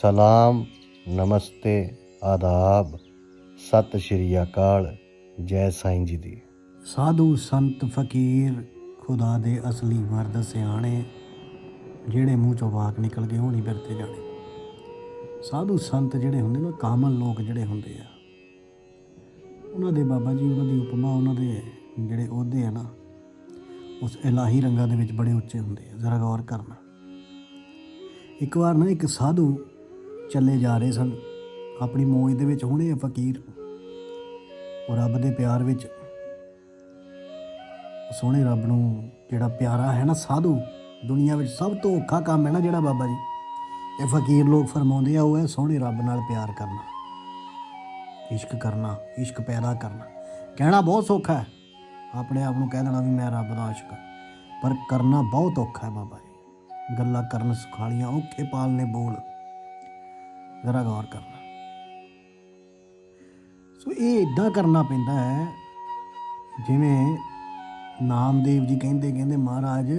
ਸਲਾਮ, ਨਮਸਤੇ, ਆਦਾਬ, ਸਤਿ ਸ਼੍ਰੀ ਅਕਾਲ, ਜੈ ਸਾਈਂ ਜੀ ਦੀ। ਸਾਧੂ ਸੰਤ ਫਕੀਰ ਖੁਦਾ ਦੇ ਅਸਲੀ ਮਰਦ ਸਿਆਣੇ, ਜਿਹੜੇ ਮੂੰਹ ਚੋਂ ਵਾਕ ਨਿਕਲ ਗਏ, ਉਹ ਨਹੀਂ ਵਰਤੇ ਜਾਣੇ। ਸਾਧੂ ਸੰਤ ਜਿਹੜੇ ਹੁੰਦੇ ਨੇ, ਕਾਮਲ ਲੋਕ ਜਿਹੜੇ ਹੁੰਦੇ ਆ, ਉਹਨਾਂ ਦੇ ਬਾਬਾ ਜੀ, ਉਹਨਾਂ ਦੀ ਉਪਮਾ, ਉਹਨਾਂ ਦੇ ਜਿਹੜੇ ਅਹੁਦੇ ਆ ਨਾ, ਉਸ ਇਲਾਹੀ ਰੰਗਾਂ ਦੇ ਵਿੱਚ ਬੜੇ ਉੱਚੇ ਹੁੰਦੇ ਆ, ਜ਼ਰਾ ਗੌਰ ਕਰਨਾ। ਇੱਕ ਵਾਰ ਨਾ ਇੱਕ ਸਾਧੂ ਚੱਲੇ ਜਾ ਰਹੇ ਸਨ। ਆਪਣੀ ਮੌਜ ਦੇ ਵਿੱਚ ਹੁਣੇ ਫਕੀਰ ਉਹ ਰੱਬ ਦੇ ਪਿਆਰ ਵਿੱਚ ਸੋਹਣੇ ਰੱਬ ਨੂੰ ਜਿਹੜਾ ਪਿਆਰਾ ਹੈ ਨਾ ਸਾਧੂ, ਦੁਨੀਆ ਵਿੱਚ ਸਭ ਤੋਂ ਔਖਾ ਕੰਮ ਹੈ ਨਾ ਜਿਹੜਾ ਬਾਬਾ ਜੀ। ਇਹ ਫਕੀਰ ਲੋਕ ਫਰਮਾਉਂਦੇ ਆ, ਉਹ ਹੈ ਸੋਹਣੇ ਰੱਬ ਨਾਲ ਪਿਆਰ ਕਰਨਾ, ਇਸ਼ਕ ਕਰਨਾ, ਇਸ਼ਕ ਪੈਦਾ ਕਰਨਾ। ਕਹਿਣਾ ਬਹੁਤ ਸੌਖਾ ਹੈ। ਆਪਣੇ ਆਪ ਨੂੰ ਕਹਿ ਦੇਣਾ ਵੀ ਮੈਂ ਰੱਬ ਦਾ ਆਸ਼ਿਕ ਪਰ ਕਰਨਾ ਬਹੁਤ ਔਖਾ ਹੈ ਬਾਬਾ ਜੀ। ਗੱਲਾਂ ਕਰਨ ਸੁਖਾਲੀਆਂ, ਔਖੇ ਪਾਲਨੇ ਬੋਲ। ਜ਼ਰਾ ਗੌਰ ਕਰਨਾ। ਸੋ ਇਹ ਇਦਾਂ ਕਰਨਾ ਪੈਂਦਾ ਹੈ, ਜਿਵੇਂ ਨਾਮਦੇਵ ਜੀ ਕਹਿੰਦੇ ਕਹਿੰਦੇ, ਮਹਾਰਾਜ,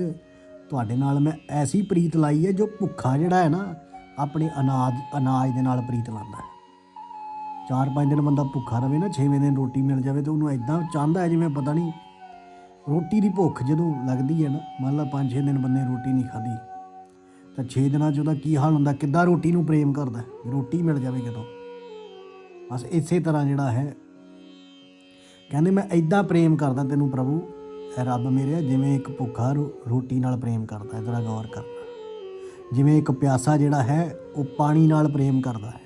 ਤੁਹਾਡੇ ਨਾਲ ਮੈਂ ਐਸੀ ਪ੍ਰੀਤ ਲਾਈ ਹੈ ਜੋ ਭੁੱਖਾ ਜਿਹੜਾ ਹੈ ਨਾ, ਆਪਣੇ ਅਨਾਜ ਅਨਾਜ ਦੇ ਨਾਲ ਪ੍ਰੀਤ ਲਾਉਂਦਾ ਹੈ। ਚਾਰ ਪੰਜ ਦਿਨ ਬੰਦਾ ਭੁੱਖਾ ਰਵੇ ਨਾ, ਛੇਵੇਂ ਦਿਨ ਰੋਟੀ ਮਿਲ ਜਾਵੇ ਤੇ ਉਹਨੂੰ ਐਦਾਂ ਚਾਹੁੰਦਾ ਹੈ ਜਿਵੇਂ ਪਤਾ ਨਹੀਂ ਰੋਟੀ ਦੀ ਭੁੱਖ ਜਦੋਂ ਲੱਗਦੀ ਹੈ ਨਾ, ਮੰਨ ਲਾ ਪੰਜ ਛੇ ਦਿਨ ਬੰਦੇ ਰੋਟੀ ਨਹੀਂ ਖਾਧੀ ਤਾਂ 6 ਦਿਨਾਂ 'ਚ ਉਹਦਾ ਕੀ ਹਾਲ ਹੁੰਦਾ, ਕਿੱਦਾਂ ਰੋਟੀ ਨੂੰ ਪ੍ਰੇਮ ਕਰਦਾ, ਰੋਟੀ ਮਿਲ ਜਾਵੇ ਕਿਦੋਂ ਬਸ ਇਸੇ ਤਰ੍ਹਾਂ ਜਿਹੜਾ ਹੈ। ਕਹਿੰਦੇ ਮੈਂ ਐਦਾਂ ਪ੍ਰੇਮ ਕਰਦਾ ਤੈਨੂੰ ਪ੍ਰਭੂ, ਐ ਰੱਬ ਮੇਰੇ ਜਿਵੇਂ ਇੱਕ ਭੁੱਖਾ ਰੋ- ਰੋਟੀ ਨਾਲ ਪ੍ਰੇਮ ਕਰਦਾ ਹੈ ਜਰਾ ਗੌਰ ਕਰਨਾ ਜਿਵੇਂ ਇੱਕ ਪਿਆਸਾ ਜਿਹੜਾ ਹੈ, ਉਹ ਪਾਣੀ ਨਾਲ ਪ੍ਰੇਮ ਕਰਦਾ ਹੈ।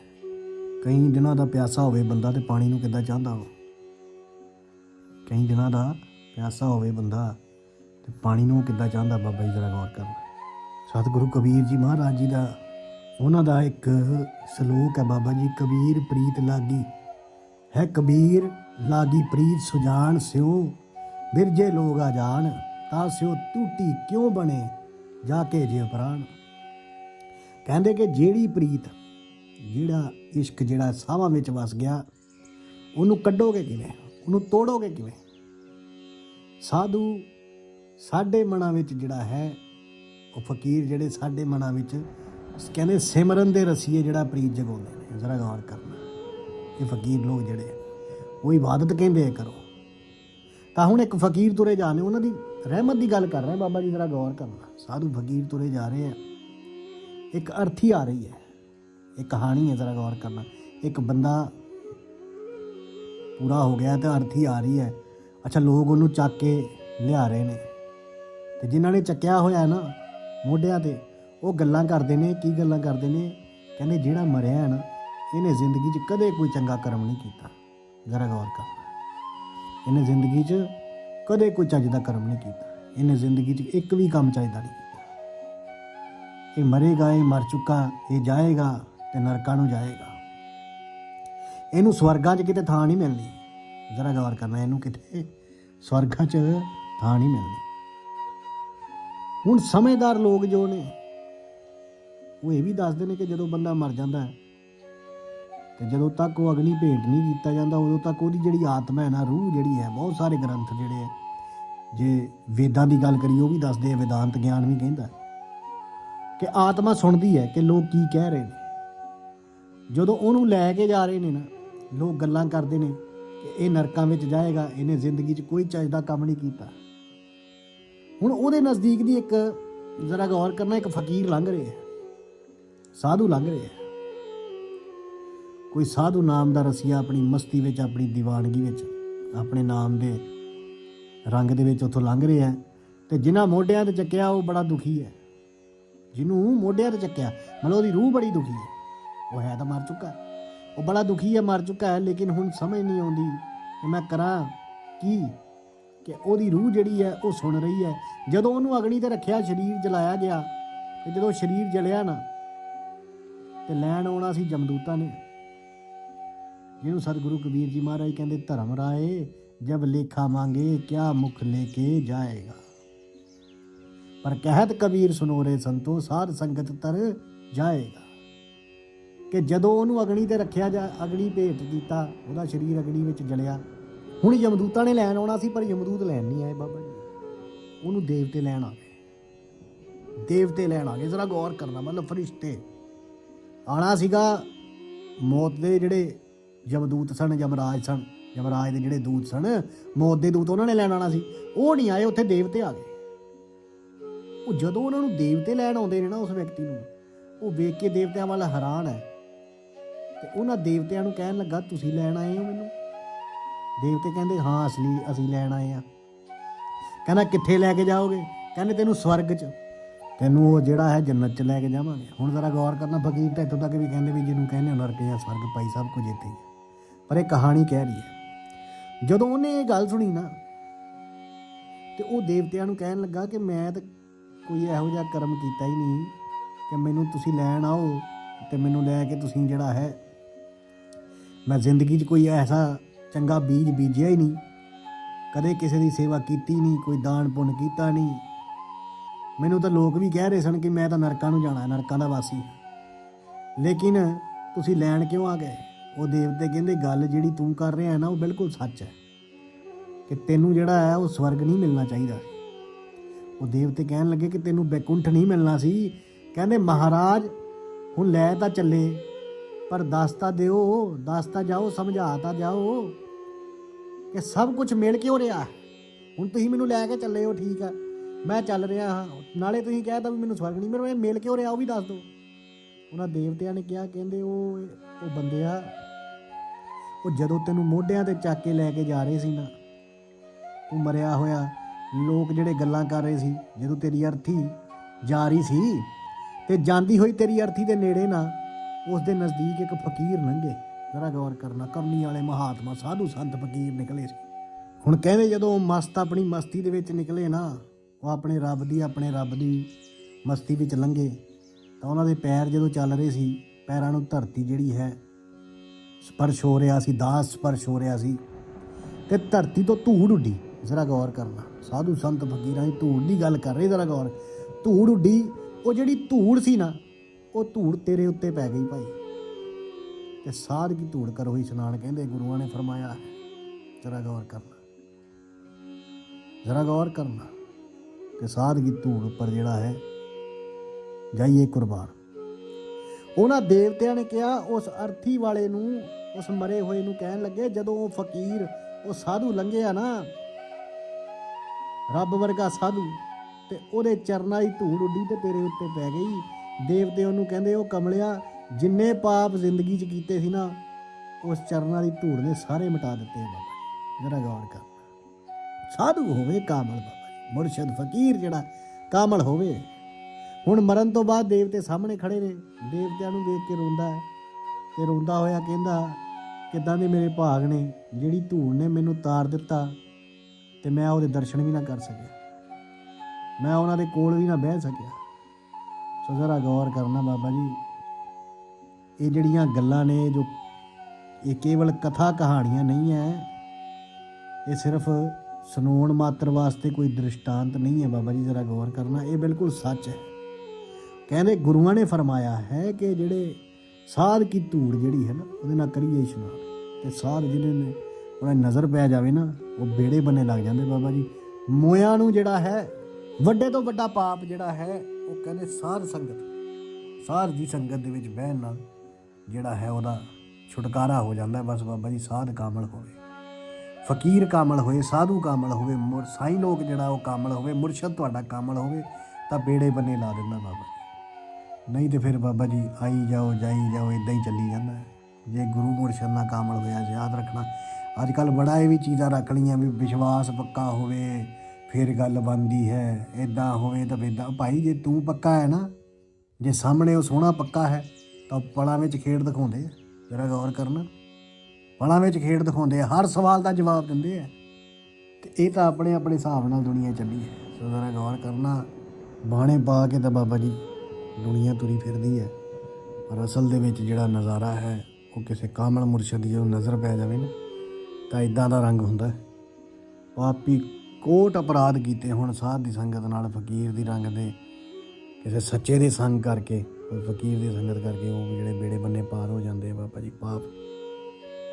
ਕਈ ਦਿਨਾਂ ਦਾ ਪਿਆਸਾ ਹੋਵੇ ਬੰਦਾ ਤੇ ਪਾਣੀ ਨੂੰ ਕਿੱਦਾਂ ਚਾਹੁੰਦਾ ਹੋ ਕਈ ਦਿਨਾਂ ਦਾ ਪਿਆਸਾ ਹੋਵੇ ਬੰਦਾ ਤੇ ਪਾਣੀ ਨੂੰ ਕਿੱਦਾਂ ਚਾਹੁੰਦਾ, ਬਾਬਾ ਜੀ ਜਰਾ ਗੌਰ ਕਰਨਾ। ਸਤਿਗੁਰੂ ਕਬੀਰ ਜੀ ਮਹਾਰਾਜ ਜੀ ਦਾ। ਉਹਨਾਂ ਦਾ ਇੱਕ ਸ਼ਲੋਕ ਹੈ ਬਾਬਾ ਜੀ, ਕਬੀਰ ਪ੍ਰੀਤ ਲਾਗੀ। ਹੈ ਕਬੀਰ ਲਾਗੀ ਪ੍ਰੀਤ ਸੁਜਾਨ ਸਿਉ, ਬਿਰਜੇ ਲੋਗ ਆ ਜਾਣ, ਤਾਂ ਸਿਉ ਟੂਟੀ ਕਿਉਂ ਬਣੇ, ਜਾ ਕੇ ਜੇ ਪ੍ਰਾਣ। ਕਹਿੰਦੇ ਕਿ ਜਿਹੜੀ ਪ੍ਰੀਤ, ਜਿਹੜਾ ਇਸ਼ਕ ਜਿਹੜਾ ਸਾਵਾਂ ਵਿੱਚ ਵਸ ਗਿਆ, ਉਹਨੂੰ ਕੱਢੋਗੇ ਕਿਵੇਂ? ਉਹਨੂੰ ਤੋੜੋਗੇ ਕਿਵੇਂ? ਸਾਧੂ ਸਾਡੇ ਮਨਾਂ ਵਿੱਚ ਜਿਹੜਾ ਹੈ ਉਹ ਫਕੀਰ ਜਿਹੜੇ ਸਾਡੇ ਮਨਾਂ ਵਿੱਚ ਕਹਿੰਦੇ ਸਿਮਰਨ ਦੇ ਰਸੀਏ ਜਿਹੜਾ ਪ੍ਰੀਤ ਜਗਾਉਂਦੇ ਨੇ, ਜ਼ਰਾ ਗੌਰ ਕਰਨਾ। ਇਹ ਫਕੀਰ ਲੋਕ ਜਿਹੜੇ ਉਹ ਇਬਾਦਤ ਕਹਿੰਦੇ ਆ ਕਰੋ। ਤਾਂ ਹੁਣ ਇੱਕ ਫਕੀਰ ਤੁਰੇ ਜਾ ਰਹੇ ਉਹਨਾਂ ਦੀ ਰਹਿਮਤ ਦੀ ਗੱਲ ਕਰ ਰਹੇ ਬਾਬਾ ਜੀ, ਜ਼ਰਾ ਗੌਰ ਕਰਨਾ। ਸਾਧੂ ਫਕੀਰ ਤੁਰੇ ਜਾ ਰਹੇ ਆ। ਇੱਕ ਅਰਥੀ ਆ ਰਹੀ ਹੈ, ਇਹ ਕਹਾਣੀ ਹੈ, ਜ਼ਰਾ ਗੌਰ ਕਰਨਾ। ਇੱਕ ਬੰਦਾ ਪੂਰਾ ਹੋ ਗਿਆ ਤੇ ਅਰਥੀ ਆ ਰਹੀ ਹੈ। ਅੱਛਾ, ਲੋਕ ਉਹਨੂੰ ਚੱਕ ਕੇ ਲਿਆ ਰਹੇ ਨੇ। ਤੇ ਜਿਨ੍ਹਾਂ ਨੇ ਚੱਕਿਆ ਹੋਇਆ ਨਾ ਮੋਢਿਆਂ ਤੇ। ਉਹ ਗੱਲਾਂ ਕਰਦੇ ਨੇ, ਕੀ ਗੱਲਾਂ ਕਰਦੇ ਨੇ? ਕਹਿੰਦੇ ਜਿਹੜਾ ਮਰਿਆ ਹੈ ਨਾ, ਇਹਨੇ ਜ਼ਿੰਦਗੀ 'ਚ ਕਦੇ ਕੋਈ ਚੰਗਾ ਕਰਮ ਨਹੀਂ ਕੀਤਾ। ਜ਼ਰਾ ਗੌਰ ਕਰਨਾ ਇਹਨੇ ਜ਼ਿੰਦਗੀ 'ਚ ਕਦੇ ਕੋਈ ਚੱਜ ਦਾ ਕਰਮ ਨਹੀਂ ਕੀਤਾ। ਇਹਨੇ ਜ਼ਿੰਦਗੀ 'ਚ ਇੱਕ ਵੀ ਕੰਮ ਚਾਹੀਦਾ ਨਹੀਂ ਕੀਤਾ। ਇਹ ਮਰੇਗਾ, ਇਹ ਮਰ ਚੁੱਕਾ, ਇਹ ਜਾਏਗਾ ਤੇ ਨਰਕਾਂ ਨੂੰ ਜਾਏਗਾ। ਇਹਨੂੰ ਸਵਰਗਾਂ 'ਚ ਕਿਤੇ ਥਾਂ ਨਹੀਂ ਮਿਲਣੀ। ਜ਼ਰਾ ਗੌਰ ਕਰਨਾ, ਇਹਨੂੰ ਕਿਤੇ ਸਵਰਗਾਂ 'ਚ ਥਾਂ ਨਹੀਂ ਮਿਲਣੀ। ਹੁਣ ਸਮਝਦਾਰ ਲੋਕ ਜੋ ਨੇ, ਉਹ ਇਹ ਵੀ ਦੱਸਦੇ ਨੇ ਕਿ ਜਦੋਂ ਬੰਦਾ ਮਰ ਜਾਂਦਾ ਹੈ, ਤੇ ਜਦੋਂ ਤੱਕ ਉਹ ਅਗਨੀ ਭੇਟ ਨਹੀਂ ਕੀਤਾ ਜਾਂਦਾ, ਉਦੋਂ ਤੱਕ ਉਹਦੀ ਜਿਹੜੀ ਆਤਮਾ ਹੈ ਨਾ, ਰੂਹ ਜਿਹੜੀ ਹੈ, ਬਹੁਤ ਸਾਰੇ ਗ੍ਰੰਥ ਜਿਹੜੇ ਹੈ, ਜੇ ਵੇਦਾਂ ਦੀ ਗੱਲ ਕਰੀਏ, ਉਹ ਵੀ ਦੱਸਦੇ ਆ, ਵੇਦਾਂਤ ਗਿਆਨ ਵੀ ਕਹਿੰਦਾ ਕਿ ਆਤਮਾ ਸੁਣਦੀ ਹੈ ਕਿ ਲੋਕ ਕੀ ਕਹਿ ਰਹੇ ਨੇ। ਜਦੋਂ ਉਹਨੂੰ ਲੈ ਕੇ ਜਾ ਰਹੇ ਨੇ ਨਾ, ਲੋਕ ਗੱਲਾਂ ਕਰਦੇ ਨੇ ਕਿ ਇਹ ਨਰਕਾਂ ਵਿੱਚ ਜਾਏਗਾ, ਇਹਨੇ ਜ਼ਿੰਦਗੀ 'ਚ ਕੋਈ ਚੱਜ ਦਾ ਕੰਮ ਨਹੀਂ ਕੀਤਾ। ਹੁਣ ਉਹਦੇ ਨਜ਼ਦੀਕ ਦੀ ਇੱਕ ਜ਼ਰਾ ਗੌਰ ਕਰਨਾ, ਇੱਕ ਫਕੀਰ ਲੰਘ ਰਿਹਾ ਹੈ। ਸਾਧੂ ਲੰਘ ਰਿਹਾ ਹੈ। ਕੋਈ ਸਾਧੂ ਨਾਮ ਦਾ ਰਸੀਆ ਆਪਣੀ ਮਸਤੀ ਵਿੱਚ, ਆਪਣੀ ਦੀਵਾਨਗੀ ਵਿੱਚ, ਆਪਣੇ ਨਾਮ ਦੇ ਰੰਗ ਦੇ ਵਿੱਚ ਉੱਥੋਂ ਲੰਘ ਰਿਹਾ ਹੈ ਤੇ ਜਿਨ੍ਹਾਂ ਮੋਢਿਆਂ ਤੇ ਚੱਕਿਆ, ਉਹ ਬੜਾ ਦੁਖੀ ਹੈ। ਜਿਹਨੂੰ ਮੋਢਿਆਂ ਤੇ ਚੱਕਿਆ, ਮਤਲਬ ਉਹਦੀ ਰੂਹ ਬੜੀ ਦੁਖੀ ਹੈ। ਉਹ ਹੈ ਤਾਂ ਮਰ ਚੁੱਕਾ ਉਹ ਬੜਾ ਦੁਖੀ ਹੈ, ਮਰ ਚੁੱਕਾ ਹੈ, ਲੇਕਿਨ ਹੁਣ ਸਮਝ ਨਹੀਂ ਆਉਂਦੀ ਕਿ ਮੈਂ ਕਰਾਂ ਕੀ। ਕਿ ਉਹਦੀ ਰੂਹ ਜਿਹੜੀ ਹੈ ਉਹ ਸੁਣ ਰਹੀ ਹੈ। ਜਦੋਂ ਉਹਨੂੰ ਅਗਨੀ ਤੇ ਰੱਖਿਆ, ਸਰੀਰ ਜਲਾਇਆ ਗਿਆ ਤੇ ਜਦੋਂ ਸਰੀਰ ਜਲਿਆ ਨਾ, ਤੇ ਲੈਣ ਆਉਣਾ ਸੀ ਜਮਦੂਤਾਂ ਨੇ। ਜਿਹਨੂੰ ਸਤਿਗੁਰੂ ਕਬੀਰ ਜੀ ਮਹਾਰਾਜ ਕਹਿੰਦੇ, ਧਰਮ ਰਾਏ, ਜਬ ਲੇਖਾ ਮੰਗੇ, ਕਿਆ ਮੁਖ ਲੈ ਕੇ ਜਾਏਗਾ? ਪਰ ਕਹਿਤ ਕਬੀਰ ਸੁਨੋਰੇ ਸੰਤੋ, ਸਾਧ ਸੰਗਤ ਤਰ ਜਾਏਗਾ। ਕਿ ਜਦੋਂ ਉਹਨੂੰ ਅਗਨੀ ਤੇ ਰੱਖਿਆ ਜਾ, ਅਗਨੀ ਭੇਟ ਕੀਤਾ, ਉਹਦਾ ਸਰੀਰ ਅਗਨੀ ਵਿੱਚ ਜਲਿਆ। ਹੁਣ ਯਮਦੂਤਾਂ ਨੇ ਲੈਣ ਆਉਣਾ ਸੀ, ਪਰ ਯਮਦੂਤ ਲੈਣ ਨਹੀਂ ਆਏ ਬਾਬਾ ਜੀ। ਉਹਨੂੰ ਦੇਵਤੇ ਲੈਣ ਆ ਗਏ। ਦੇਵਤੇ ਲੈਣ ਆ ਗਏ। ਜ਼ਰਾ ਗੌਰ ਕਰਨਾ, ਮਤਲਬ ਫਰਿਸ਼ਤੇ। ਆਣਾ ਸੀਗਾ ਮੌਤ ਦੇ ਜਿਹੜੇ ਯਮਦੂਤ ਸਨ, ਯਮਰਾਜ ਸਨ ਜਮਰਾਜ ਦੇ ਜਿਹੜੇ ਦੂਤ ਸਨ, ਮੌਤ ਦੇ ਦੂਤ ਉਹਨਾਂ ਨੇ ਲੈਣ ਆਣਾ ਸੀ। ਉਹ ਨਹੀਂ ਆਏ, ਉੱਥੇ ਦੇਵਤੇ ਆ ਗਏ। ਉਹ ਜਦੋਂ ਉਹਨਾਂ ਨੂੰ ਦੇਵਤੇ ਲੈਣ ਆਉਂਦੇ ਨੇ ਨਾ ਉਸ ਵਿਅਕਤੀ ਨੂੰ, ਉਹ ਵੇਖ ਕੇ ਦੇਵਤਿਆਂ ਵੱਲ ਹੈਰਾਨ ਹੈ। ਤੇ ਉਹਨਾਂ ਦੇਵਤਿਆਂ ਨੂੰ ਕਹਿਣ ਲੱਗਾ, ਤੁਸੀਂ ਲੈਣ ਆਏ ਹੋ ਮੈਨੂੰ? ਦੇਵਤੇ ਕਹਿੰਦੇ, ਹਾਂ, ਅਸਲੀ, ਅਸੀਂ ਲੈਣ ਆਏ ਆ। ਕਹਿੰਦਾ, ਕਿੱਥੇ ਲੈ ਕੇ ਜਾਓਗੇ? ਕਹਿੰਦੇ, ਤੈਨੂੰ ਸਵਰਗ 'ਚ। ਤੈਨੂੰ ਉਹ ਜਿਹੜਾ ਹੈ ਜੰਨਤ 'ਚ ਲੈ ਕੇ ਜਾਵਾਂਗੇ। ਹੁਣ ਜ਼ਰਾ ਗੌਰ ਕਰਨਾ, ਫਕੀਰ ਤਾਂ ਇੱਥੋਂ ਤੱਕ ਵੀ ਕਹਿੰਦੇ ਵੀ ਜਿਹਨੂੰ ਕਹਿੰਦੇ ਹੋ ਨਰਕ ਜਾਂ ਸਵਰਗ ਪਾਈ ਸਭ ਕੁਝ ਇੱਥੇ ਹੀ ਪਰ ਇਹ ਕਹਾਣੀ ਕਹਿ ਰਹੀ ਹੈ। ਜਦੋਂ ਉਹਨੇ ਇਹ ਗੱਲ ਸੁਣੀ ਨਾ, ਤੇ ਉਹ ਦੇਵਤਿਆਂ ਨੂੰ ਕਹਿਣ ਲੱਗਾ ਕਿ ਮੈਂ ਤਾਂ ਕੋਈ ਇਹੋ ਜਿਹਾ ਕਰਮ ਕੀਤਾ ਹੀ ਨਹੀਂ ਕਿ ਮੈਨੂੰ ਤੁਸੀਂ ਲੈਣ ਆਓ ਤੇ ਮੈਨੂੰ ਲੈ ਕੇ ਤੁਸੀਂ ਜਿਹੜਾ ਹੈ, ਮੈਂ ਜ਼ਿੰਦਗੀ 'ਚ ਕੋਈ ਐਸਾ ਚੰਗਾ ਬੀਜ ਬੀਜਿਆ ਹੀ ਨਹੀਂ। ਕਦੇ ਕਿਸੇ ਦੀ ਸੇਵਾ ਕੀਤੀ ਨਹੀਂ, ਕੋਈ ਦਾਨ ਪੁੰਨ ਕੀਤਾ ਨਹੀਂ। ਮੈਨੂੰ ਤਾਂ ਲੋਕ ਵੀ ਕਹਿ ਰਹੇ ਸਨ ਕਿ ਮੈਂ ਤਾਂ ਨਰਕਾਂ ਨੂੰ ਜਾਣਾ ਨਰਕਾਂ ਦਾ ਵਾਸੀ ਲੇਕਿਨ ਤੁਸੀਂ ਲੈਣ ਕਿਉਂ ਆ ਗਏ? ਉਹ ਦੇਵਤੇ ਕਹਿੰਦੇ, ਗੱਲ ਜਿਹੜੀ ਤੂੰ ਕਰ ਰਿਹਾ ਹੈ ਨਾ, ਉਹ ਬਿਲਕੁਲ ਸੱਚ ਹੈ ਕਿ ਤੈਨੂੰ ਜਿਹੜਾ ਹੈ, ਉਹ ਸਵਰਗ ਨਹੀਂ ਮਿਲਣਾ ਚਾਹੀਦਾ। ਉਹ ਦੇਵਤੇ ਕਹਿਣ ਲੱਗੇ ਕਿ ਤੈਨੂੰ ਬੈਕੁੰਠ ਨਹੀਂ ਮਿਲਣਾ ਸੀ। ਕਹਿੰਦੇ, ਮਹਾਰਾਜ, ਹੁਣ ਲੈ ਤਾਂ ਚੱਲੇ, ਪਰ ਦੱਸ ਤਾਂ ਦਿਓ, ਦੱਸ ਤਾਂ ਜਾਓ, ਸਮਝਾ ਤਾਂ ਜਾਓ। ਕਿ ਸਭ ਕੁਝ ਮਿਲ ਕਿਉਂ ਰਿਹਾ ਹੈ? ਹੁਣ ਤੁਸੀਂ ਮੈਨੂੰ ਲੈ ਕੇ ਚੱਲੇ ਹੋ, ਠੀਕ ਆ ਮੈਂ ਚੱਲ ਰਿਹਾ ਹਾਂ। ਨਾਲੇ ਤੁਸੀਂ ਕਹਿਤਾ ਵੀ ਮੈਨੂੰ ਸਵਰਗ ਨਹੀਂ ਮਿਲ ਰਿਹਾ, ਮਿਲ ਕਿਉਂ ਰਿਹਾ, ਉਹ ਵੀ ਦੱਸ ਦਿਓ। ਉਹਨਾਂ ਦੇਵਤਿਆਂ ਨੇ ਕਿਹਾ, ਕਹਿੰਦੇ ਉਹ ਉਹ ਬੰਦਿਆ ਉਹ ਜਦੋਂ ਤੈਨੂੰ ਮੋਢਿਆਂ ਤੇ ਚੱਕ ਕੇ ਲੈ ਕੇ ਜਾ ਰਹੇ ਸੀ ਨਾ, ਤੂੰ ਮਰਿਆ ਹੋਇਆ, ਲੋਕ ਜਿਹੜੇ ਗੱਲਾਂ ਕਰ ਰਹੇ ਸੀ, ਜਦੋਂ ਤੇਰੀ ਅਰਥੀ ਜਾ ਰਹੀ ਸੀ ਤੇ ਜਾਂਦੀ ਹੋਈ ਤੇਰੀ ਅਰਥੀ ਦੇ ਨੇੜੇ ਨਾ, ਉਸ ਦੇ ਨਜ਼ਦੀਕ ਇੱਕ ਫਕੀਰ ਲੰਘੇ। ਜ਼ਰਾ ਗੌਰ ਕਰਨਾ ਕਮਨੀ ਵਾਲੇ ਮਹਾਤਮਾ ਸਾਧੂ ਸੰਤ ਫਕੀਰ ਨਿਕਲੇ ਸੀ। ਹੁਣ ਕਹਿੰਦੇ ਜਦੋਂ ਉਹ ਮਸਤ ਆਪਣੀ ਮਸਤੀ ਦੇ ਵਿੱਚ ਨਿਕਲੇ ਨਾ, ਉਹ ਆਪਣੇ ਰੱਬ ਦੀ, ਆਪਣੇ ਰੱਬ ਦੀ ਮਸਤੀ ਵਿੱਚ ਲੰਘੇ, ਤਾਂ ਉਹਨਾਂ ਦੇ ਪੈਰ ਜਦੋਂ ਚੱਲ ਰਹੇ ਸੀ, ਪੈਰਾਂ ਨੂੰ ਧਰਤੀ ਜਿਹੜੀ ਹੈ, ਸਪਰਸ਼ ਹੋ ਰਿਹਾ ਸੀ, ਦਾਸ ਸਪਰਸ਼ ਹੋ ਰਿਹਾ ਸੀ, ਤੇ ਧਰਤੀ ਤੋਂ ਧੂੜ ਉੱਡੀ। ਜ਼ਰਾ ਗੌਰ ਕਰਨਾ, ਸਾਧੂ ਸੰਤ ਫਕੀਰਾਂ ਦੀ ਧੂੜ ਦੀ ਗੱਲ ਕਰ ਰਹੇ, ਜ਼ਰਾ ਗੌਰ। ਧੂੜ ਉੱਡੀ, ਉਹ ਜਿਹੜੀ ਧੂੜ ਸੀ ਨਾ, ਉਹ ਧੂੜ ਤੇਰੇ ਉੱਤੇ ਪੈ ਗਈ ਭਾਈ। ਤੇ ਸਾਧ ਕੀ ਧੂੜ ਕਰੋ ਹੀ ਇਸ਼ਨਾਨ ਕਹਿੰਦੇ ਗੁਰੂਆਂ ਨੇ ਫਰਮਾਇਆ ਜ਼ਰਾ ਗੌਰ ਕਰਨਾ। ਜ਼ਰਾ ਗੌਰ ਕਰਨਾ ਕਿ ਸਾਧ ਕੀ ਧੂੜ ਉੱਪਰ ਜਿਹੜਾ ਹੈ, ਜਾਈਏ ਕੁਰਬਾਨ। ਉਹਨਾਂ ਦੇਵਤਿਆਂ ਨੇ ਕਿਹਾ, ਉਸ ਅਰਥੀ ਵਾਲੇ ਨੂੰ, ਉਸ ਮਰੇ ਹੋਏ ਨੂੰ ਕਹਿਣ ਲੱਗੇ, ਜਦੋਂ ਉਹ ਫਕੀਰ, ਉਹ ਸਾਧੂ ਲੰਘਿਆ ਨਾ, ਰੱਬ ਵਰਗਾ ਸਾਧੂ, ਤੇ ਉਹਦੇ ਚਰਨਾਂ ਦੀ ਧੂੜ ਉੱਡੀ ਤੇ ਤੇਰੇ ਉੱਤੇ ਪੈ ਗਈ। ਦੇਵਤੇ ਉਹਨੂੰ ਕਹਿੰਦੇ, ਉਹ ਕਮਲਿਆ ਜਿੰਨੇ ਪਾਪ ਜ਼ਿੰਦਗੀ 'ਚ ਕੀਤੇ ਸੀ ਨਾ, ਉਸ ਚਰਨਾਂ ਦੀ ਧੂੜ ਨੇ ਸਾਰੇ ਮਿਟਾ ਦਿੱਤੇ ਬਾਬਾ ਜੀ। ਜਰਾ ਗੌਰ ਕਰ। ਸਾਧੂ ਹੋਵੇ ਕਾਮਲ ਬਾਬਾ ਜੀ, ਮੁਰਸ਼ਿਦ ਫਕੀਰ ਜਿਹੜਾ ਕਾਮਲ ਹੋਵੇ। ਹੁਣ ਮਰਨ ਤੋਂ ਬਾਅਦ ਦੇਵਤੇ ਸਾਹਮਣੇ ਖੜੇ ਨੇ, ਦੇਵਤਿਆਂ ਨੂੰ ਵੇਖ ਕੇ ਰੋਂਦਾ ਹੈ। ਤੇ ਰੋਂਦਾ ਹੋਇਆ ਕਹਿੰਦਾ, ਕਿਦਾਂ ਦੇ ਮੇਰੇ ਭਾਗ ਨੇ, ਜਿਹੜੀ ਧੂੜ ਨੇ ਮੈਨੂੰ ਤਾਰ ਦਿੱਤਾ, ਤੇ ਮੈਂ ਉਹਦੇ ਦਰਸ਼ਨ ਵੀ ਨਾ ਕਰ ਸਕਿਆ। ਮੈਂ ਉਹਨਾਂ ਦੇ ਕੋਲ ਵੀ ਨਾ ਬਹਿ ਸਕਿਆ। ਸੋ ਜ਼ਰਾ ਗੌਰ ਕਰਨਾ ਬਾਬਾ ਜੀ ਇਹ ਜਿਹੜੀਆਂ ਗੱਲਾਂ ਨੇ ਜੋ ਇਹ ਕੇਵਲ ਕਥਾ ਕਹਾਣੀਆਂ ਨਹੀਂ ਹੈ ਇਹ ਸਿਰਫ ਸੁਣਾਉਣ ਮਾਤਰ ਵਾਸਤੇ ਕੋਈ ਦ੍ਰਿਸ਼ਟਾਂਤ ਨਹੀਂ ਹੈ ਬਾਬਾ ਜੀ ਜ਼ਰਾ ਗੌਰ ਕਰਨਾ, ਇਹ ਬਿਲਕੁਲ ਸੱਚ ਹੈ ਕਹਿੰਦੇ ਗੁਰੂਆਂ ਨੇ ਫਰਮਾਇਆ ਹੈ ਕਿ ਜਿਹੜੇ ਸਾਧ ਕੀ ਧੂੜ ਜਿਹੜੀ ਹੈ ਨਾ, ਉਹਦੇ ਨਾਲ ਕਰੀਏ ਇਸ਼ਨਾਨ ਤੇ ਸਾਧ ਜਿਹਨੇ ਨੇ ਉਹਨਾਂ ਨਜ਼ਰ ਪੈ ਜਾਵੇ ਨਾ, ਉਹ ਬੇੜੇ ਬੰਨੇ ਲੱਗ ਜਾਂਦੇ ਬਾਬਾ ਜੀ। ਮੋਇਆਂ ਨੂੰ ਜਿਹੜਾ ਹੈ, ਵੱਡੇ ਤੋਂ ਵੱਡਾ ਪਾਪ ਜਿਹੜਾ ਹੈ, ਉਹ ਕਹਿੰਦੇ ਸਾਧ ਸੰਗਤ, ਸਾਧ ਦੀ ਸੰਗਤ ਦੇ ਵਿੱਚ ਬਹਿਣ ਨਾਲ ਜਿਹੜਾ ਹੈ ਉਹਦਾ ਛੁਟਕਾਰਾ ਹੋ ਜਾਂਦਾ ਬਸ ਬਾਬਾ ਜੀ, ਸਾਧ ਕਾਮਲ ਹੋਵੇ। ਫਕੀਰ ਕਾਮਲ ਹੋਏ, ਸਾਧੂ ਕਾਮਲ ਹੋਵੇ, ਮੁਰ, ਸਾਈ ਲੋਕ ਜਿਹੜਾ ਉਹ ਕਾਮਲ ਹੋਵੇ, ਮੁਰਸ਼ਦ ਤੁਹਾਡਾ ਕਾਮਲ ਹੋਵੇ, ਤਾਂ ਬੇੜੇ ਬੰਨੇ ਲਾ ਦਿੰਦਾ ਬਾਬਾ ਜੀ। ਨਹੀਂ ਤੇ ਫਿਰ ਬਾਬਾ ਜੀ, ਆਈ ਜਾਓ, ਜਾਈ ਜਾਓ ਇਦਾਂ ਹੀ ਚੱਲੀ ਜਾਂਦਾ ਜੇ ਗੁਰੂ ਮੁਰਸ਼ਦ ਨਾਲ ਕਾਮਲ ਹੋਇਆ ਯਾਦ ਰੱਖਣਾ। ਅੱਜ ਕੱਲ ਬੜਾ ਇਹ ਵੀ ਚੀਜ਼ਾਂ ਰੱਖ ਲਈਆਂ ਵੀ ਵਿਸ਼ਵਾਸ ਪੱਕਾ ਹੋਵੇ, ਫਿਰ ਗੱਲ ਬਣਦੀ ਹੈ ਇਦਾਂ ਹੋਵੇ ਤਾਂ ਇਦਾਂ ਭਾਈ, ਜੇ ਤੂੰ ਪੱਕਾ ਹੈ ਨਾ, ਜੇ ਸਾਹਮਣੇ ਉਹ ਸੋਹਣਾ ਪੱਕਾ ਹੈ ਤਾਂ ਪਲਾਂ ਵਿੱਚ ਖੇਡ ਦਿਖਾਉਂਦੇ ਆ, ਜਰਾ ਗੌਰ ਕਰਨਾ। ਪਲਾਂ ਵਿੱਚ ਖੇਡ ਦਿਖਾਉਂਦੇ ਆ, ਹਰ ਸਵਾਲ ਦਾ ਜਵਾਬ ਦਿੰਦੇ ਆ। ਤੇ ਇਹ ਤਾਂ ਆਪਣੇ ਆਪਣੇ ਹਿਸਾਬ ਨਾਲ ਦੁਨੀਆ ਚੱਲੀ ਹੈ। ਸੋ ਜਰਾ ਗੌਰ ਕਰਨਾ, ਬਾਣੇ ਪਾ ਕੇ ਤਾਂ ਬਾਬਾ ਜੀ ਦੁਨੀਆ ਤੁਰੀ ਫਿਰਦੀ ਹੈ। ਪਰ ਅਸਲ ਦੇ ਵਿੱਚ ਜਿਹੜਾ ਨਜ਼ਾਰਾ ਹੈ, ਉਹ ਕਿਸੇ ਕਾਮਲ ਮੁਰਸ਼ਦ ਦੀ ਜਦੋਂ ਨਜ਼ਰ ਪੈ ਜਾਵੇ ਨਾ, ਤਾਂ ਇਦਾਂ ਦਾ ਰੰਗ ਹੁੰਦਾ ਹੈ। ਪਾਪੀ ਕੋਟ ਅਪਰਾਧ ਕੀਤੇ ਹੁਣ, ਸਾਧ ਦੀ ਸੰਗਤ ਨਾਲ ਫਕੀਰ ਦੀ ਰੰਗ ਦੇ, ਕਿਸੇ ਸੱਚੇ ਦੇ ਸੰਗ ਕਰਕੇ ਫਕੀਰ ਦੀ ਸੰਗਤ ਕਰਕੇ ਉਹ ਜਿਹੜੇ ਬੇੜੇ ਬੰਨੇ ਪਾਰ ਹੋ ਜਾਂਦੇ ਆ ਬਾਬਾ ਜੀ, ਪਾਪ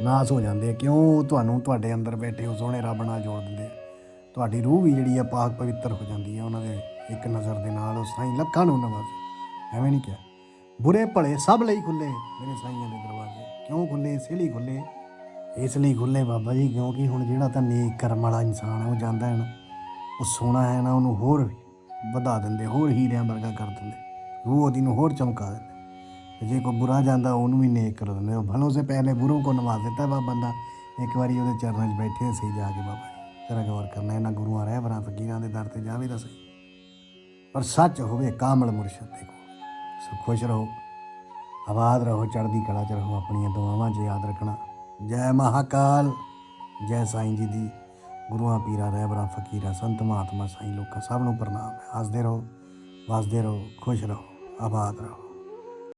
ਨਾਸ ਹੋ ਜਾਂਦੇ ਆ। ਕਿਉਂ ਤੁਹਾਨੂੰ ਤੁਹਾਡੇ ਅੰਦਰ ਬੈਠੇ ਉਹ ਸੋਹਣੇ ਰੱਬ ਨਾਲ ਜੋੜ ਦਿੰਦੇ ਆ? ਤੁਹਾਡੀ ਰੂਹ ਵੀ ਜਿਹੜੀ ਆ ਪਾਕ ਪਵਿੱਤਰ ਹੋ ਜਾਂਦੀ ਹੈ ਉਹਨਾਂ ਦੇ ਇੱਕ ਨਜ਼ਰ ਦੇ ਨਾਲ ਉਹ ਸਾਈਂ ਲੱਖਾਂ ਨੂੰ ਨਵਾਜ਼ੇ। ਐਵੇਂ ਨਹੀਂ ਕਿਹਾ। ਬੁਰੇ ਭਲੇ ਸਭ ਲਈ ਖੁੱਲੇ ਮੇਰੇ ਸਾਈਆਂ ਦੇ ਦਰਵਾਜ਼ੇ। ਕਿਉਂ ਖੁੱਲੇ ਇਸ ਲਈ ਖੁੱਲੇ ਇਸ ਲਈ ਖੁੱਲੇ ਬਾਬਾ ਜੀ, ਕਿਉਂਕਿ ਹੁਣ ਜਿਹੜਾ ਤਾਂ ਨੇਕ ਕਰਮ ਵਾਲਾ ਇਨਸਾਨ ਹੈ ਉਹ ਜਾਂਦਾ ਹੈ ਨਾ, ਉਹ ਸੋਹਣਾ ਹੈ ਨਾ, ਉਹਨੂੰ ਹੋਰ ਵਧਾ ਦਿੰਦੇ, ਹੋਰ ਹੀਰਿਆਂ ਵਰਗਾ ਕਰ ਦਿੰਦੇ। ਰੂਹ ਉਹਦੀ ਨੂੰ ਹੋਰ ਚਮਕਾ ਦਿੰਦੇ। ਤੇ ਜੇ ਕੋਈ ਬੁਰਾ ਜਾਂਦਾ, ਉਹਨੂੰ ਵੀ ਨੇਕ ਕਰ ਦਿੰਦੇ। ਉਹ ਭਲੋਂ ਸੇ ਪਹਿਲੇ ਬੁਰੋਂ ਕੋ ਨਵਾਜ਼ ਦਿੱਤਾ ਵਾ ਇੱਕ ਵਾਰੀ ਉਹਦੇ ਚਰਨਾਂ 'ਚ ਬੈਠੇ ਸਹੀ ਜਾ ਕੇ ਬਾਬਾ ਤੇਰਾ ਗੌਰ ਕਰਨਾ, ਇਹਨਾਂ ਗੁਰੂਆਂ ਰਹਿਬਰਾਂ ਫਕੀਰਾਂ ਦੇ ਦਰ ਤੇ ਜਾਵੇ ਤਾਂ ਸਹੀ। ਪਰ ਸੱਚ ਹੋਵੇ, ਕਾਮਲ ਮੁਰਸ਼ਦ ਦੇ ਕੋਲ। ਸੋ ਖੁਸ਼ ਰਹੋ। ਆਬਾਦ ਰਹੋ, ਚੜ੍ਹਦੀ ਕਲਾ ਚ ਰਹੋ, ਆਪਣੀਆਂ ਦੁਆਵਾਂ 'ਚ ਯਾਦ ਰੱਖਣਾ। ਜੈ ਮਹਾਕਾਲ, ਜੈ ਸਾਈਂ ਜੀ ਦੀ। ਗੁਰੂਆਂ, ਪੀਰਾਂ ਰਹਿਬਰਾਂ ਫਕੀਰਾਂ, ਸੰਤ, ਮਹਾਤਮਾ, ਸਾਈਂ ਲੋਕਾਂ, ਸਭ ਨੂੰ ਪ੍ਰਣਾਮ। ਹੈ ਹੱਸਦੇ ਰਹੋ। ਵਸਦੇ ਰਹੋ ਖੁਸ਼ ਰਹੋ ਆਬਾਦ ਰਹੋ।